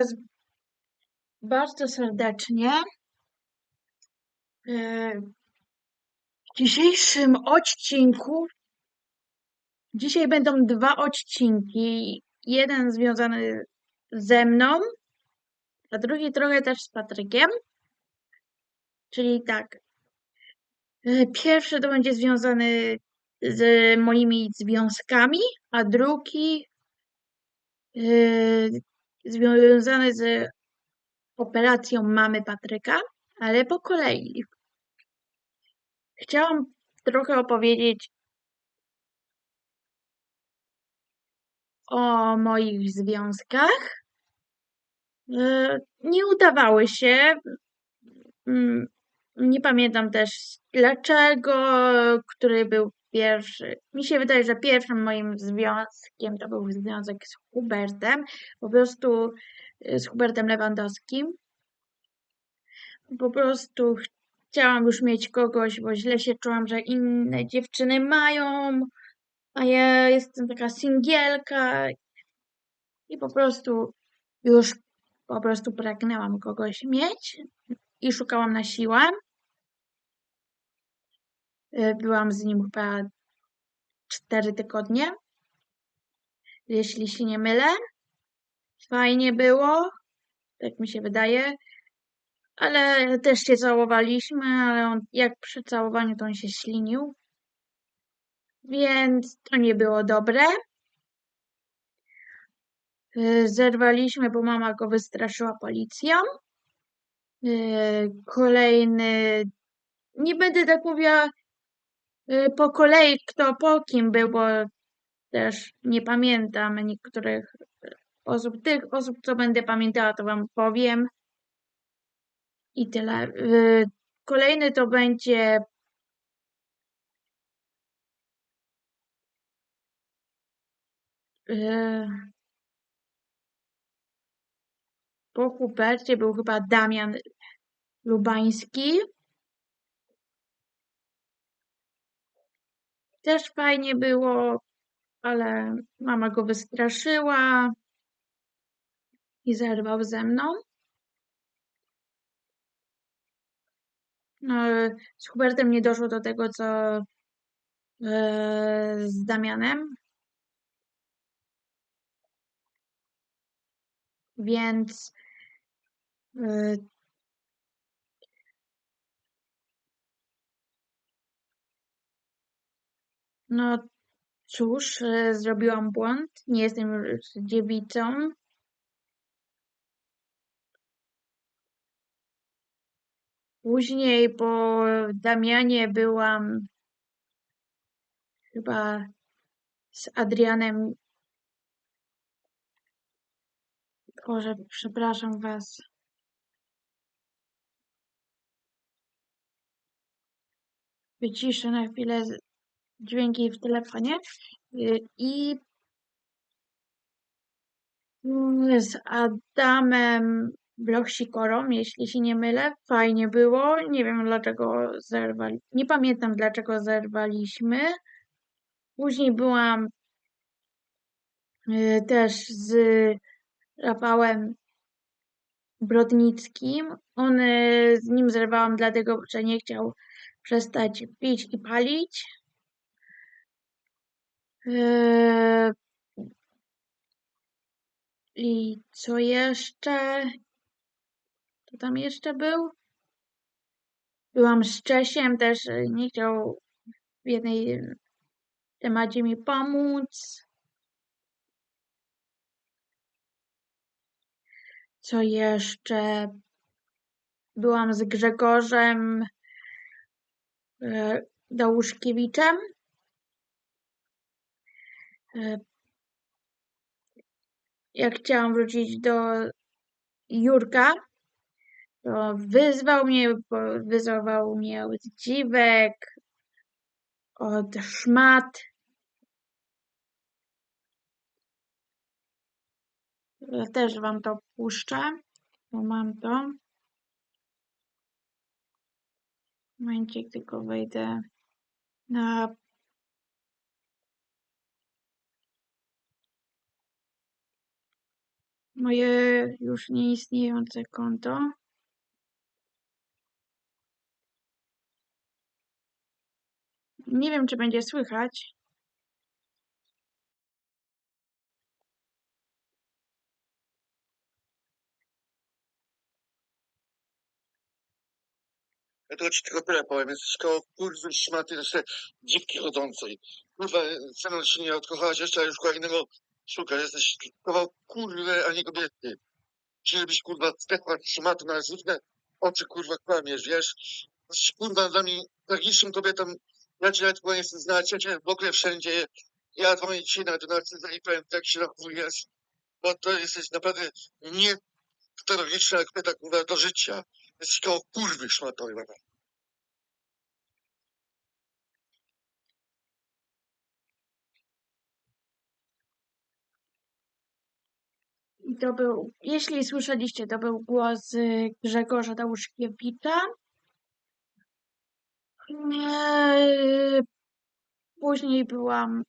Was bardzo serdecznie. E, w dzisiejszym odcinku dzisiaj będą dwa odcinki. Jeden związany ze mną, a drugi trochę też z Patrykiem. Czyli tak. e, Pierwszy to będzie związany z moimi związkami, a drugi e, związany z operacją mamy Patryka, ale po kolei. Chciałam trochę opowiedzieć o moich związkach. E, Nie udawały się. Mm, Nie pamiętam też dlaczego, który był pierwszy. Mi się wydaje, że pierwszym moim związkiem to był związek z Hubertem. Po prostu e, z Hubertem Lewandowskim. Po prostu chciałam już mieć kogoś, bo źle się czułam, że inne dziewczyny mają, a ja jestem taka singielka i po prostu już po prostu pragnęłam kogoś mieć i szukałam na siłę. E, Byłam z nim chyba cztery tygodnie, jeśli się nie mylę. Fajnie było, tak mi się wydaje, ale też się całowaliśmy, ale on, jak przy całowaniu to on się ślinił, więc to nie było dobre. E, Zerwaliśmy, bo mama go wystraszyła policją. E, Kolejny, nie będę tak mówiła po kolei, kto po kim był, bo też nie pamiętam niektórych osób. Tych osób, co będę pamiętała, to wam powiem. I tyle. E, Kolejny to będzie po Hubercie był chyba Damian Lubański. Też fajnie było, ale mama go wystraszyła i zerwał ze mną. No, z Hubertem nie doszło do tego, co e, z Damianem. Więc no cóż, e, zrobiłam błąd. Nie jestem już dziewicą. Później po Damianie byłam chyba z Adrianem. Boże, przepraszam was. Wyciszę na chwilę dźwięki w telefonie. Y, I z Adamem Blochsikorą, jeśli się nie mylę. Fajnie było. Nie wiem dlaczego zerwali. Nie pamiętam dlaczego zerwaliśmy. Później byłam y, też z Rafałem Brodnickim. On, y, z nim zerwałam dlatego, że nie chciał przestać pić i palić. Yy, I co jeszcze? Kto tam jeszcze był? Byłam z Czesiem, też y, nie chciał w jednej temacie mi pomóc. Co jeszcze? Byłam z Grzegorzem y, Dałuszkiewiczem. Y, Jak chciałam wrócić do Jurka, to wyzwał mnie, wyzwał mnie od dziwek, od szmat. Ja też wam to puszczę, bo mam to. Momencik, tylko wejdę na moje już nieistniejące konto. Nie wiem, czy będzie słychać. Ja tylko ci tylko tyle powiem. Jesteś koło kurwy szmaty jeszcze dziwki chodzącej. Kurwa, ceną się nie odkochałaś jeszcze, a już kolejnego szukasz. Jesteś koło kurwy, a nie kobiety. Ci żebyś kurwa zdechła szmaty na żywne oczy kurwa kłamiesz, wiesz? Jesteś kurwa dla mnie tragiczną kobietą. Ja cię nawet nie chcę znać, ja cię ogóle wszędzie. Ja to dzisiaj na to narcyza i powiem, jak się zachowujesz. Bo to jesteś naprawdę nie patologiczna kobieta kurwa do życia. Jesteś koło kurwy szmatowej. To był, jeśli słyszeliście, to był głos y, Grzegorza Dałuszkiewicza. Później byłam,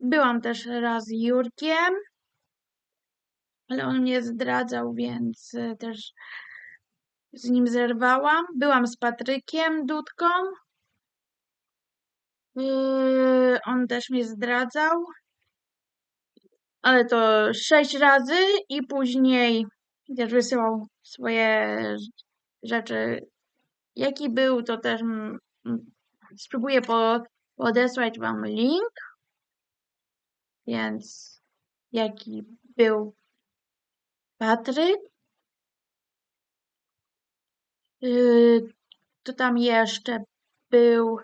byłam też raz z Jurkiem, ale on mnie zdradzał, więc y, też z nim zerwałam. Byłam z Patrykiem Dudką. Yy, on też mnie zdradzał, ale to sześć razy i później też wysyłał swoje rzeczy. Jaki był, to też spróbuję po, podesłać wam link. Więc jaki był Patryk? Yy, to tam jeszcze był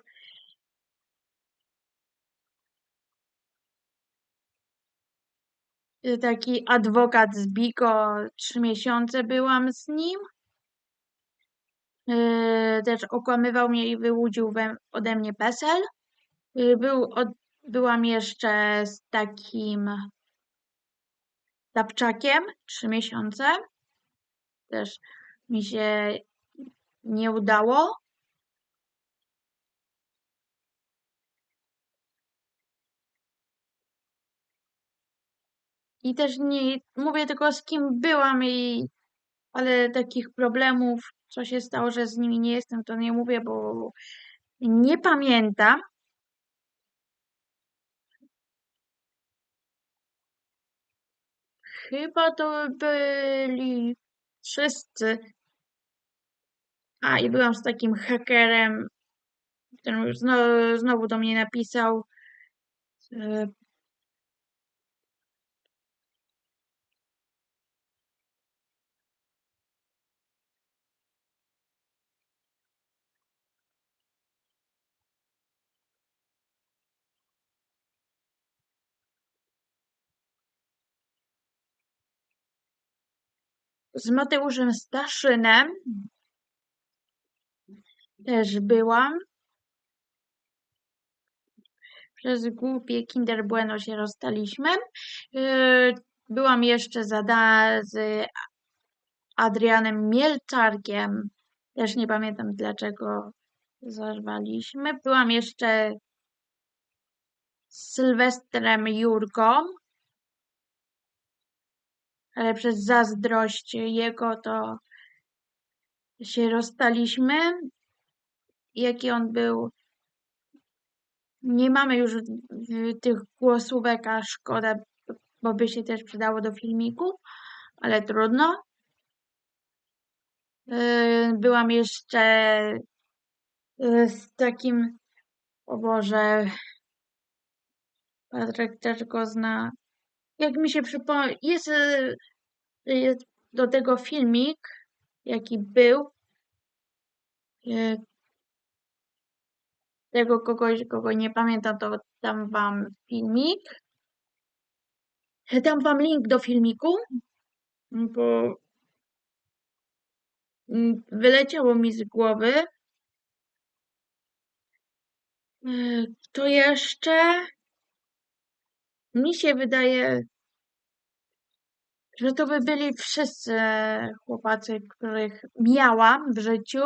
taki adwokat z Biko, trzy miesiące byłam z nim. Yy, też okłamywał mnie i wyłudził ode mnie PESEL. Yy, był, od, byłam jeszcze z takim Dapczakiem, trzy miesiące. Też mi się nie udało. I też nie mówię tylko z kim byłam i ale takich problemów, co się stało, że z nimi nie jestem, to nie mówię, bo nie pamiętam. Chyba to byli wszyscy. A i byłam z takim hakerem, który znowu, znowu do mnie napisał. Z Mateuszem Staszynem też byłam. Przez głupie Kinder Bueno się rozstaliśmy. E, Byłam jeszcze zada z Adrianem Mielczarkiem. Też nie pamiętam dlaczego zerwaliśmy. Byłam jeszcze z Sylwestrem Jurką. Ale przez zazdrość jego to się rozstaliśmy. Jaki on był. Nie mamy już tych głosówek, a szkoda, bo by się też przydało do filmiku, ale trudno. Yy, Byłam jeszcze yy, z takim, o Boże, Patryk też go zna. Jak mi się przypomina, jest, yy, jest do tego filmik, jaki był. Tego kogoś, kogo nie pamiętam, to dam wam filmik. Dam wam link do filmiku, bo mm, wyleciało mi z głowy. Yy, To jeszcze mi się wydaje, że to by byli wszyscy chłopacy, których miałam w życiu,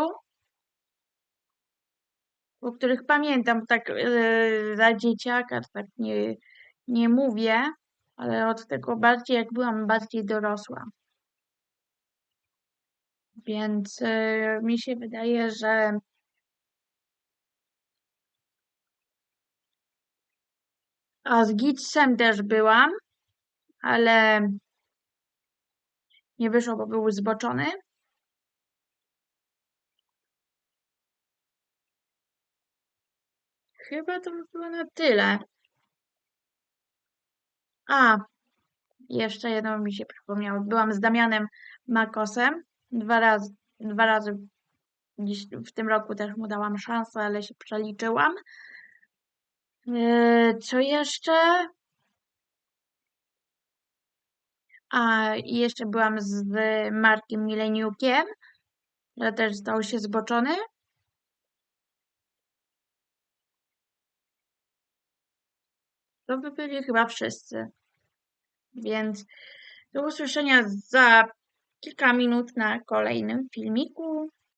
o których pamiętam tak yy, za dzieciaka, tak nie, nie mówię, ale od tego bardziej, jak byłam bardziej dorosła. Więc y, mi się wydaje, że a z Gitsem też byłam, ale nie wyszło, bo był zboczony. Chyba to by było na tyle. A, jeszcze jedno mi się przypomniało. Byłam z Damianem Makosem. Dwa razy, dwa razy w tym roku też mu dałam szansę, ale się przeliczyłam. Yy, Co jeszcze? A jeszcze byłam z Markiem Mileniukiem, który też stał się zboczony. To by byli chyba wszyscy. Więc do usłyszenia za kilka minut na kolejnym filmiku.